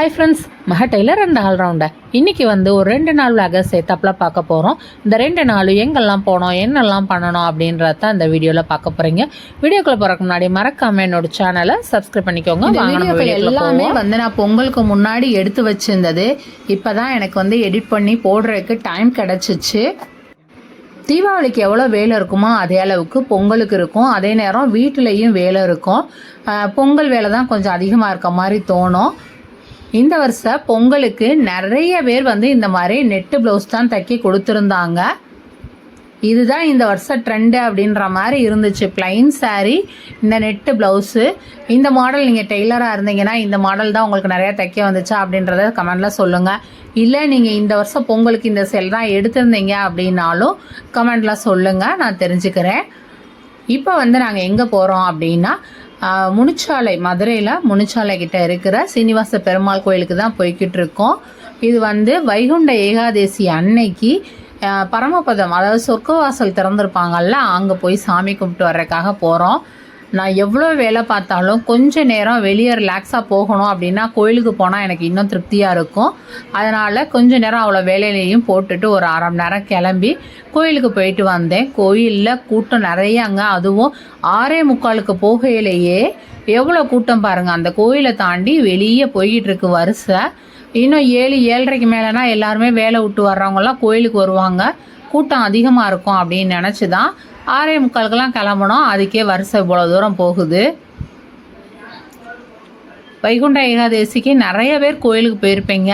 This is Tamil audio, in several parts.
ஹாய் ஃப்ரெண்ட்ஸ் மக டெய்லர் அண்ட் ஆல்ரவுண்டர் இன்னைக்கு வந்து ஒரு ரெண்டு நாள் விளாக சேர்த்தாப்புல பார்க்க போகிறோம் இந்த ரெண்டு நாள் எங்கெல்லாம் போனோம் என்னெல்லாம் பண்ணணும் அப்படின்றத இந்த வீடியோவில் பார்க்க போகிறீங்க வீடியோக்குள்ள போகிறக்கு முன்னாடி மறக்காம என்னோட சேனலை சப்ஸ்கிரைப் பண்ணிக்கோங்க. எல்லாமே. வந்து நான் பொங்கலுக்கு முன்னாடி எடுத்து வச்சிருந்தது. இப்பதான் எனக்கு வந்து எடிட் பண்ணி போடுறதுக்கு டைம் கிடைச்சிச்சு. தீபாவளிக்கு எவ்வளோ வேலை இருக்குமோ அதே அளவுக்கு பொங்கலுக்கு இருக்கும். அதே நேரம் வீட்டிலையும் வேலை இருக்கும். பொங்கல் வேலை தான் கொஞ்சம் அதிகமாக இருக்க மாதிரி தோணும். இந்த வருஷம் பொங்கலுக்கு நிறைய பேர் வந்து இந்த மாதிரி நெட்டு ப்ளவுஸ் தான் தைக்கி கொடுத்துருந்தாங்க. இதுதான் இந்த வருஷம் ட்ரெண்டு அப்படின்ற மாதிரி இருந்துச்சு. பிளைன் saree இந்த நெட்டு ப்ளவுஸு இந்த மாடல் நீங்கள் டெய்லராக இருந்தீங்கன்னா இந்த மாடல் தான் உங்களுக்கு நிறையா தைக்க வந்துச்சா அப்படின்றத கமெண்டில் சொல்லுங்கள் இல்லை நீங்கள் இந்த வருஷம் பொங்கலுக்கு இந்த செல் தான் எடுத்திருந்தீங்க அப்படின்னாலும் கமெண்டில் சொல்லுங்கள் நான் தெரிஞ்சுக்கிறேன். இப்போ வந்து நாங்கள் எங்கே போகிறோம் அப்படின்னா முனிச்சாலை மதுரையில் முனிச்சாலை கிட்ட இருக்கிற சீனிவாச பெருமாள் கோயிலுக்கு தான் போய்கிட்டு இருக்கோம். இது வந்து வைகுண்ட ஏகாதேசி அன்னைக்கு ஆஹ், பரமபதம் அதாவது சொர்க்கவாசல் திறந்திருப்பாங்கல்ல அங்கே போய் சாமி கும்பிட்டு வர்றதுக்காக போகிறோம் நான் எவ்வளோ வேலை பார்த்தாலும் கொஞ்ச நேரம் வெளியே ரிலாக்ஸாக போகணும் அப்படின்னா கோயிலுக்கு போனால் எனக்கு இன்னும் திருப்தியாக இருக்கும். அதனால் கொஞ்ச நேரம் அவ்வளோ வேலையிலையும் போட்டுட்டு ஒரு அரை மணி நேரம் கிளம்பி கோயிலுக்கு போயிட்டு வந்தேன். கோயிலில் கூட்டம் நிறைய அங்கே அதுவும் ஆறே முக்காலுக்கு போகையிலேயே எவ்வளோ கூட்டம் பாருங்கள் அந்த கோயிலை தாண்டி வெளியே போய்கிட்டு இருக்கு வரிசை. இன்னும் ஏழு ஏழரைக்கு மேலேனா எல்லாருமே வேலை விட்டு வர்றவங்கலாம் கோயிலுக்கு வருவாங்க. கூட்டம் அதிகமாக இருக்கும் அப்படின்னு நினச்சி தான் ஆறே முக்காலுக்கெல்லாம் கிளம்பணும். அதுக்கே வரிசை இவ்வளோ தூரம் போகுது. வைகுண்ட ஏகாதேசிக்கு நிறைய பேர் கோயிலுக்கு போயிருப்பீங்க.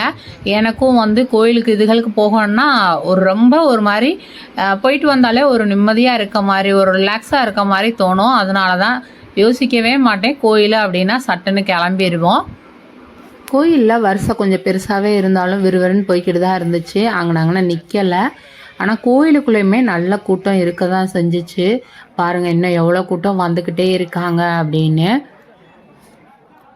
எனக்கும் வந்து கோயிலுக்கு இதுகளுக்கு போகணும்னா ஒரு ரொம்ப ஒரு மாதிரி போயிட்டு வந்தாலே ஒரு நிம்மதியாக இருக்க மாதிரி ஒரு ரிலாக்ஸாக இருக்க மாதிரி தோணும். அதனால தான் யோசிக்கவே மாட்டேன். கோயில் அப்படின்னா சட்டுன்னு கிளம்பிடுவோம் கோயிலில் வருஷம் கொஞ்சம் பெருசாகவே இருந்தாலும் விறுவிறுன்னு போய்கிட்டு தான் இருந்துச்சு. அங்கே அங்கே நிற்கலை ஆனால் கோயிலுக்குள்ளேயுமே நல்ல கூட்டம் இருக்க தான் செஞ்சிச்சு. பாருங்கள் இன்னும் எவ்வளோ கூட்டம் வந்துக்கிட்டே இருக்காங்க அப்படின்னு.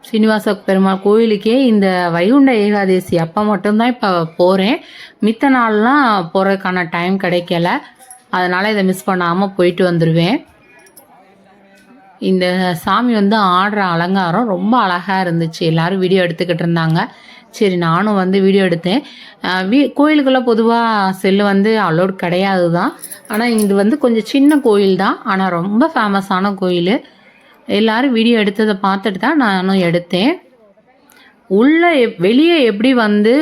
சீனிவாச பெருமாள் கோயிலுக்கே இந்த வைகுண்ட ஏகாதசி அப்போ மட்டும்தான் இப்போ போகிறேன் மித்த நாள்லாம் போகிறதுக்கான டைம் கிடைக்கல. அதனால் இதை மிஸ் பண்ணாமல் போயிட்டு வந்துடுவேன் இந்த சாமி வந்து ஆடுற அலங்காரம் ரொம்ப அழகாக இருந்துச்சு. எல்லோரும் வீடியோ எடுத்துக்கிட்டு இருந்தாங்க. சரி நானும் வந்து வீடியோ எடுத்தேன். வீ கோயிலுக்குள்ளே பொதுவாக செல்லு வந்து அலோட் கிடையாது தான் ஆனால் இது வந்து கொஞ்சம் சின்ன கோயில் தான் ஆனால் ரொம்ப ஃபேமஸான கோயில். எல்லோரும் வீடியோ எடுத்ததை பார்த்துட்டு தான் நானும் எடுத்தேன். உள்ள வெளியே எப்படி வந்து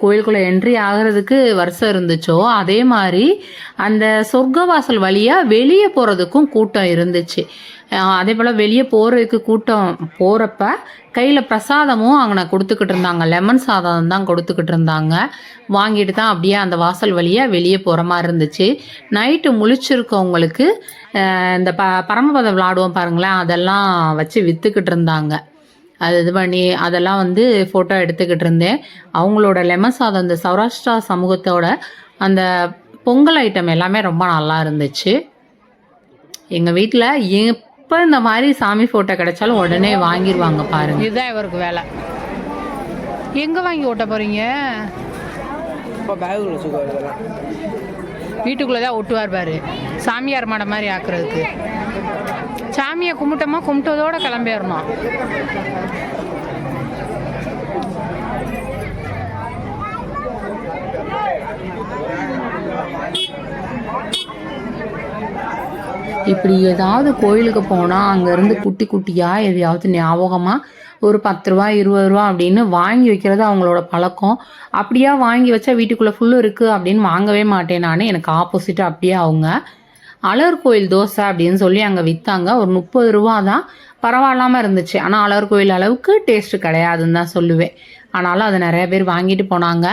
கோயிலுக்குள்ளே என்ட்ரி ஆகிறதுக்கு வருஷம் இருந்துச்சோ அதே மாதிரி அந்த சொர்க்கவாசல் வழியாக வெளியே போகிறதுக்கும் கூட்டம் இருந்துச்சு. அதே போல் வெளியே போகிறதுக்கு கூட்டம் போகிறப்ப கையில் பிரசாதமும் அங்கே கொடுத்துக்கிட்டு இருந்தாங்க. லெமன் சாதம் தான் கொடுத்துக்கிட்டு இருந்தாங்க. வாங்கிட்டு தான் அப்படியே அந்த வாசல் வழியாக வெளியே போகிற மாதிரி இருந்துச்சு. நைட்டு முழிச்சிருக்கவங்களுக்கு இந்த ப பரமபதம் விளாடுவோம் பாருங்களேன் அதெல்லாம் வச்சு விற்றுக்கிட்டு இருந்தாங்க. அது இது பண்ணி அதெல்லாம் வந்து ஃபோட்டோ எடுத்துக்கிட்டு இருந்தேன். அவங்களோட லெமன் சாதம் இந்த சௌராஷ்டிரா சமூகத்தோட அந்த பொங்கல் ஐட்டம் எல்லாமே ரொம்ப நல்லா இருந்துச்சு. எங்கள் வீட்டில் எப்போ இந்த மாதிரி சாமி ஃபோட்டோ கிடைச்சாலும் உடனே வாங்கிடுவாங்க பாருங்க. இதுதான் இவருக்கு வேலை. எங்கே வாங்கி ஓட்ட போகிறீங்க வீட்டுக்குள்ளே தான் ஒட்டுவார் பாரு. சாமியார் மடம் மாதிரி ஆக்குறதுக்கு. சாமியை கும்பிட்டோமா கும்பிட்டதோட கிளம்பிடணும். இப்படி ஏதாவது கோயிலுக்கு போனால் அங்கேருந்து குட்டி குட்டியாக எதையாவது ஞாபகமாக ஒரு பத்து ரூபா இருபது ரூபா அப்படின்னு வாங்கி வைக்கிறது அவங்களோட பழக்கம். அப்படியா வாங்கி வச்சா வீட்டுக்குள்ளே ஃபுல்லு இருக்குது அப்படின்னு வாங்கவே மாட்டேன் நான். எனக்கு ஆப்போசிட் அப்படியே அவங்க. அலர் கோயில் தோசை அப்படின்னு சொல்லி அங்கே விற்றாங்க ஒரு முப்பது ரூபா தான் பரவாயில்லாமல் இருந்துச்சு. ஆனால் அலர் கோயில் அளவுக்கு டேஸ்ட்டு கிடையாதுன்னு தான் சொல்லுவேன். ஆனாலும் அதை நிறைய பேர் வாங்கிட்டு போனாங்க.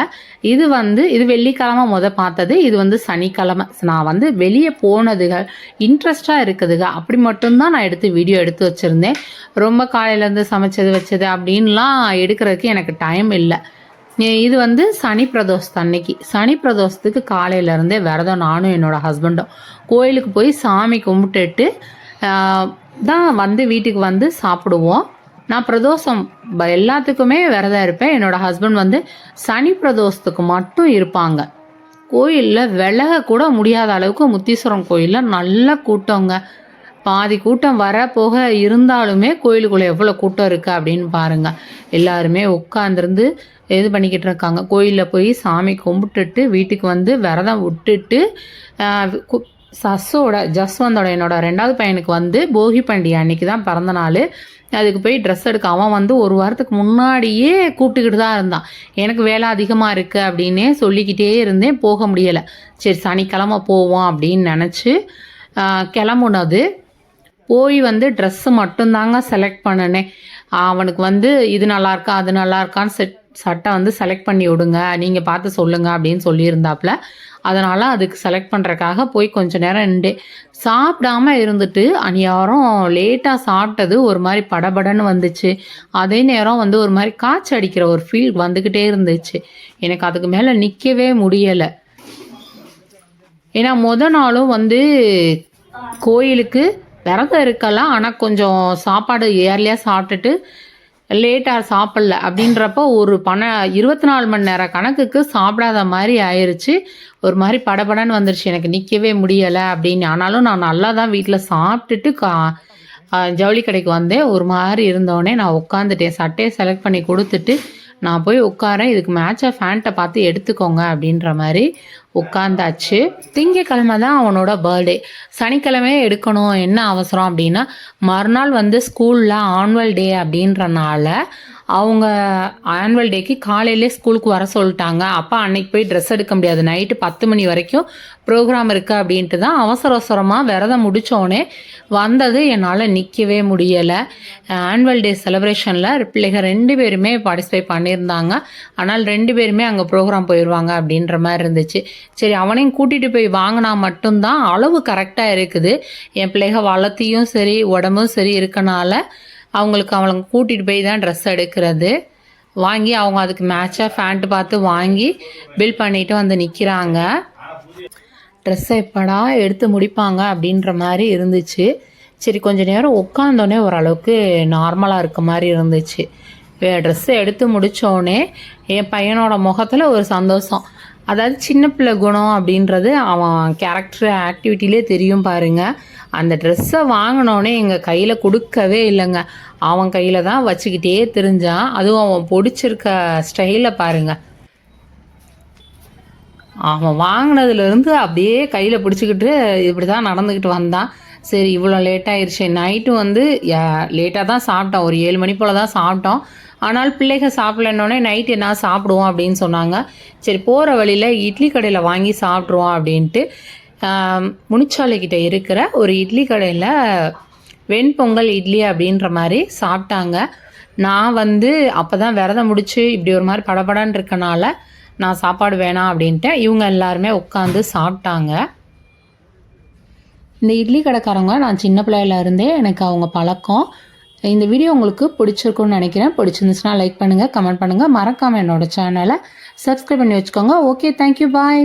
இது வந்து இது வெள்ளிக்கிழமை முத பார்த்தது. இது வந்து சனிக்கிழமை. நான் வந்து வெளியே போனதுகள் இன்ட்ரெஸ்டாக இருக்குதுங்க அப்படி மட்டும்தான் நான் எடுத்து வீடியோ எடுத்து வச்சுருந்தேன். ரொம்ப காலையிலேருந்து சமைச்சது வச்சது அப்படின்லாம் எடுக்கிறதுக்கு எனக்கு டைம் இல்லை. இது வந்து சனி பிரதோஷத்து அன்னைக்கு. சனி பிரதோஷத்துக்கு காலையிலேருந்தே விரதம் நானும் என்னோட ஹஸ்பண்டும் கோயிலுக்கு போய் சாமி கும்பிட்டுட்டு தான் வந்து வீட்டுக்கு வந்து சாப்பிடுவோம். நான் பிரதோஷம் ப- எல்லாத்துக்குமே விரதம் இருப்பேன். என்னோட ஹஸ்பண்ட் வந்து சனி பிரதோஷத்துக்கு மட்டும் இருப்பாங்க. கோயிலில் விலக கூட முடியாத அளவுக்கு முத்தீஸ்வரம் கோயிலில் நல்ல கூட்டங்க. பாதி கூட்டம் வர போக இருந்தாலுமே கோயிலுக்குள்ளே எவ்வளோ கூட்டம் இருக்குது அப்படின்னு பாருங்கள் எல்லாருமே உட்காந்துருந்து இது பண்ணிக்கிட்டு இருக்காங்க. கோயிலில் போய் சாமி கும்பிட்டுட்டு வீட்டுக்கு வந்து விரதம் விட்டுட்டு சஸ்ஸோட ஜஸ்வந்தோட என்னோட ரெண்டாவது பையனுக்கு வந்து போகி பண்டிகை அன்னைக்கு தான் பிறந்த நாள். அதுக்கு போய் ட்ரெஸ் எடுக்க. அவன் வந்து ஒரு வாரத்துக்கு முன்னாடியே கூப்பிட்டுக்கிட்டு தான் இருந்தான். எனக்கு வேலை அதிகமாக இருக்குது அப்படின்னே சொல்லிக்கிட்டே இருந்தேன் போக முடியலை. சரி சனிக்கிழமை போவோம் அப்படின்னு நினச்சி கிளம்புனது. போய் வந்து ட்ரெஸ்ஸு மட்டும்தாங்க செலக்ட் பண்ணினேன் அவனுக்கு வந்து இது நல்லா இருக்கா அது நல்லா இருக்கான்னு செட் சட்டை வந்து செலக்ட் பண்ணி விடுங்க நீங்கள் பார்த்து சொல்லுங்க அப்படின்னு சொல்லியிருந்தாப்புல. அதனால் அதுக்கு செலக்ட் பண்ணுறக்காக போய் கொஞ்சம் நேரம் நின்று சாப்பிடாம இருந்துட்டு அந்நியாரம் லேட்டாக சாப்பிட்டது ஒரு மாதிரி படபடன்னு வந்துச்சு. அதே நேரம் வந்து ஒரு மாதிரி காய்ச்சி அடிக்கிற ஒரு ஃபீல் வந்துக்கிட்டே இருந்துச்சு. எனக்கு அதுக்கு மேலே நிற்கவே முடியலை. ஏன்னா முத நாளும் வந்து கோயிலுக்கு விரதம் இருக்கலாம் ஆனால் கொஞ்சம் சாப்பாடு ஏர்லியாக சாப்பிட்டுட்டு லேட்டாக சாப்பிடல. அப்படின்றப்போ ஒரு பண இருபத்தி நாலு மணி நேரம் கணக்குக்கு சாப்பிடாத மாதிரி ஆயிடுச்சு ஒரு மாதிரி படபடன்னு வந்துருச்சு. எனக்கு நிற்கவே முடியலை அப்படின்னு. ஆனாலும் நான் நல்லா தான் வீட்டில் சாப்பிட்டுட்டு கா ஜவுளி கடைக்கு வந்தேன். ஒரு மாதிரி இருந்தோடனே நான் உட்காந்துட்டேன் சட்டையை செலக்ட் பண்ணி கொடுத்துட்டு நான் போய் உட்காரேன் இதுக்கு மேட்சாக ஃபேண்ட்டை பார்த்து எடுத்துக்கோங்க அப்படின்ற மாதிரி உட்காந்தாச்சு திங்கக்கிழமை தான் அவனோட பர்த்டே சனிக்கிழமையே எடுக்கணும் என்ன அவசரம் அப்படின்னா மறுநாள் வந்து ஸ்கூலில் ஆனுவல் டே அப்படின்றனால அவங்க ஆனுவல் டேக்கு காலையிலே ஸ்கூலுக்கு வர சொல்லிட்டாங்க. அப்போ அன்னைக்கு போய் ட்ரெஸ் எடுக்க முடியாது. நைட்டு பத்து மணி வரைக்கும் ப்ரோக்ராம் இருக்குது அப்படின்ட்டு தான் அவசர அவசரமாக விரதம் முடித்தோடனே வந்தது. என்னால் நிற்கவே முடியலை. ஆனுவல் டே செலிப்ரேஷனில் பிள்ளைகள் ரெண்டு பேருமே பார்ட்டிசிபேட் பண்ணியிருந்தாங்க. ஆனால் ரெண்டு பேருமே அங்கே ப்ரோக்ராம் போயிடுவாங்க அப்படின்ற மாதிரி இருந்துச்சு. சரி அவனையும் கூட்டிகிட்டு போய் வாங்கினா மட்டும்தான் அளவு கரெக்டாக இருக்குது. என் பிள்ளைக வளர்த்தியும் சரி உடம்பும் சரி இருக்கனால அவங்களுக்கு அவளுங்க கூட்டிகிட்டு போய் தான் ட்ரெஸ் எடுக்கிறது. வாங்கி அவங்க அதுக்கு மேட்சாக ஃபேண்ட்டு பார்த்து வாங்கி பில் பண்ணிட்டு வந்து நிற்கிறாங்க ட்ரெஸ்ஸை எப்படா எடுத்து முடிப்பாங்க அப்படின்ற மாதிரி இருந்துச்சு. சரி கொஞ்ச நேரம் உட்காந்தோடனே ஓரளவுக்கு நார்மலாக இருக்க மாதிரி இருந்துச்சு. ட்ரெஸ்ஸை எடுத்து முடித்தோடனே என் பையனோட முகத்தில் ஒரு சந்தோஷம். அதாவது சின்ன பிள்ளை குணம் அப்படின்றது அவன் கேரக்டர் ஆக்டிவிட்டிலே தெரியும் பாருங்க. அந்த ட்ரெஸ்ஸை வாங்கினோடனே எங்கள் கையில் கொடுக்கவே இல்லைங்க. அவன் கையில் தான் வச்சுக்கிட்டே தெரிஞ்சான். அதுவும் அவன் பிடிச்சிருக்க ஸ்டைலை பாருங்கள் அவன் வாங்கினதுலேருந்து அப்படியே கையில் பிடிச்சிக்கிட்டு இப்படி தான் நடந்துக்கிட்டு வந்தான். சரி இவ்வளோ லேட் ஆயிடுச்சு நைட்டு வந்து லேட்டாக தான் சாப்பிட்டோம் ஒரு ஏழு மணி போல் தான் சாப்பிட்டோம். ஆனால் பிள்ளைகள் சாப்பிடலன்னொடனே நைட் என்ன சாப்பிடுவோம் அப்படின்னு சொன்னாங்க. சரி போகிற வழியில் இட்லி கடையில் வாங்கி சாப்பிட்ருவோம் அப்படின்ட்டு முனிச்சாலைக்கிட்ட இருக்கிற ஒரு இட்லி கடையில் வெண்பொங்கல் இட்லி அப்படின்ற மாதிரி சாப்பிட்டாங்க. நான் வந்து அப்போ தான் விரதம் முடிச்சு இப்படி ஒரு மாதிரி படபடன்னு இருக்கனால நான் சாப்பாடு வேணாம் அப்படின்ட்டு இவங்க எல்லாருமே உட்காந்து சாப்பிட்டாங்க. இந்த இட்லி கடைக்காரங்க நான் சின்ன பிள்ளையில இருந்தே எனக்கு அவங்க பழக்கம். இந்த வீடியோ உங்களுக்கு பிடிச்சிருக்கும்னு நினைக்கிறேன். பிடிச்சிருந்துச்சுன்னா லைக் பண்ணுங்கள் கமெண்ட் பண்ணுங்கள் மறக்காமல் என்னோட சேனலை சப்ஸ்கிரைப் பண்ணி வச்சுக்கோங்க. Okay thank you bye